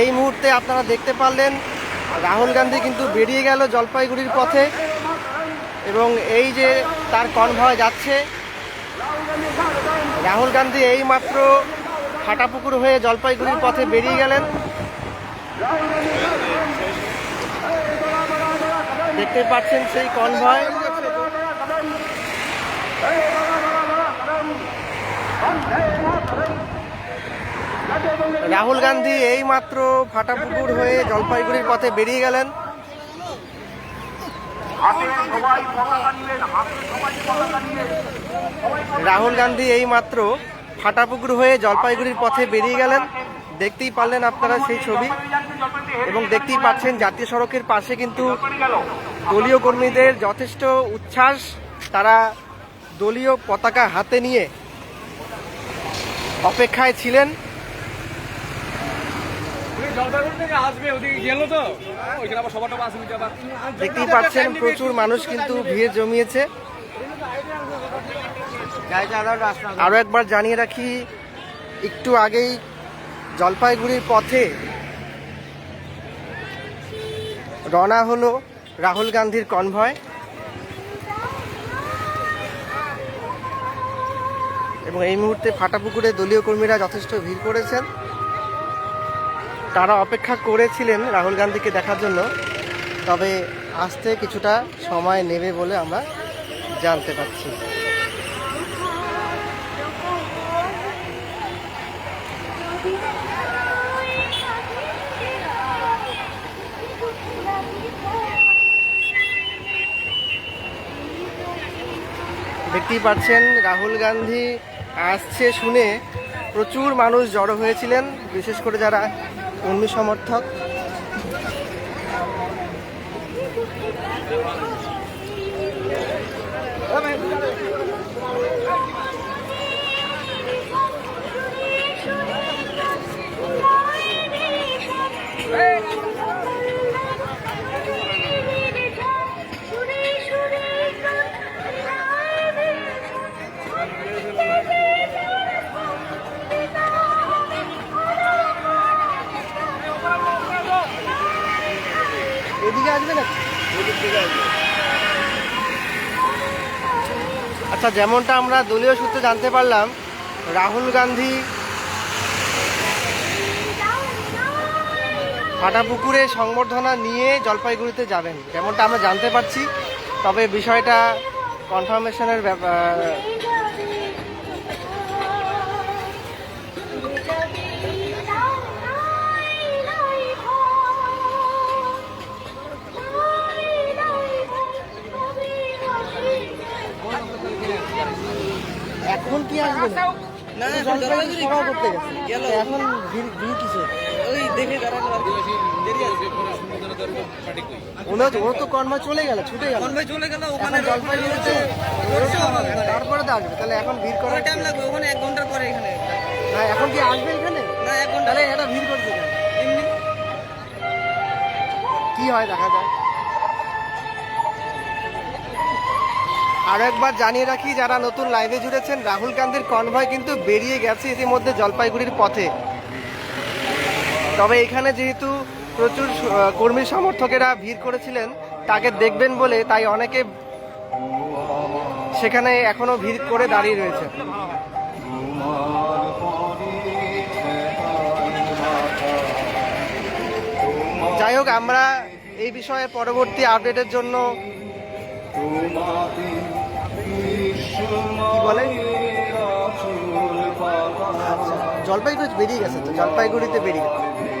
এই মুহূর্তে আপনারা দেখতে পারলেন রাহুল গান্ধী কিন্তু বেরিয়ে গেল জলপাইগুড়ির পথে এবং এই যে তার কনভয় যাচ্ছে রাহুল গান্ধী এই মাত্র ফাটাপুকুর হয়ে জলপাইগুড়ির পথে বেরিয়ে গেলেন। দেখতে পাচ্ছেন সেই কনভয়। রাহুল গান্ধী এই মাত্র ফাটাপুকুর হয়ে জলপাইগুড়ির পথে বেরিয়ে গেলেন। রাহুল গান্ধী এই মাত্র ফাটাপুকুর হয়ে জলপাইগুড়ির পথে বেরিয়ে গেলেন। দেখতেই পারলেন আপনারা সেই ছবি এবং দেখতেই পাচ্ছেন জাতীয় সড়কের পাশে কিন্তু দলীয় কর্মীদের যথেষ্ট উচ্ছ্বাস। তারা দলীয় পতাকা হাতে নিয়ে অপেক্ষায় ছিলেন। দেখতেই পাচ্ছেন প্রচুর মানুষ কিন্তু ভিড় জমিয়েছে। আরও একবার জানিয়ে রাখি, একটু আগেই জলপাইগুড়ির পথে রওনা হলো রাহুল গান্ধীর কনভয় এবং এই মুহূর্তে ফাটাপুকুরে দলীয় কর্মীরা যথেষ্ট ভিড় করেছেন। তারা অপেক্ষা করেছিলেন রাহুল গান্ধীকে দেখার জন্য, তবে আসতে কিছুটা সময় নেবে বলে আমরা জানতে পারছি। দেখতেই পাচ্ছেন, রাহুল গান্ধী আসছে শুনে প্রচুর মানুষ জড়ো হয়েছিলেন, বিশেষ করে যারা কর্মী সমর্থক। এদিকে আসবে না? আচ্ছা যেমনটা আমরা দলীয় সূত্রে জানতে পারলাম রাহুল গান্ধী ফাটাপুকুরে সংবর্ধনা নিয়ে জলপাইগুড়িতে যাবেন। যেমনটা আমরা জানতে পারছি তবে বিষয়টা কনফার্মেশনের এখন কি আসবে না? না জলপাইগুড়ি সভা করতে গেছে। এখন ভিড় ভিড় ওই দেখে দাঁড়ানো আর কি দেরি আছে। ওনার ওর তো চলে গেল ছুটে গেল। ভাই চলে গেল ওখানে তারপরে তো আসবে। তাহলে এখন ভিড় করার টাইম লাগবে ওখানে এক ঘণ্টার পরে এখানে। না এখন কি আসবে এখানে? না এক ঘণ্টা। তাহলে এটা ভিড় করছে এমনি। কি হয় দেখা যায় আরও একবার জানিয়ে রাখি, যারা নতুন লাইভে জুড়েছেন, রাহুল গান্ধীর কনভয় কিন্তু বেরিয়ে গেছে ইতিমধ্যে জলপাইগুড়ির পথে। তবে এখানে যেহেতু প্রচুর কর্মী সমর্থকেরা ভিড় করেছিলেন, তাকে দেখবেন বলে তাই অনেকে সেখানে এখনও ভিড় করে দাঁড়িয়ে রয়েছে। যাই হোক, আমরা এই বিষয়ে পরবর্তী আপডেটের জন্য বলে জলপাইগুড়ি বেরিয়ে গেছে তো জলপাইগুড়িতে বেরিয়ে গেছে।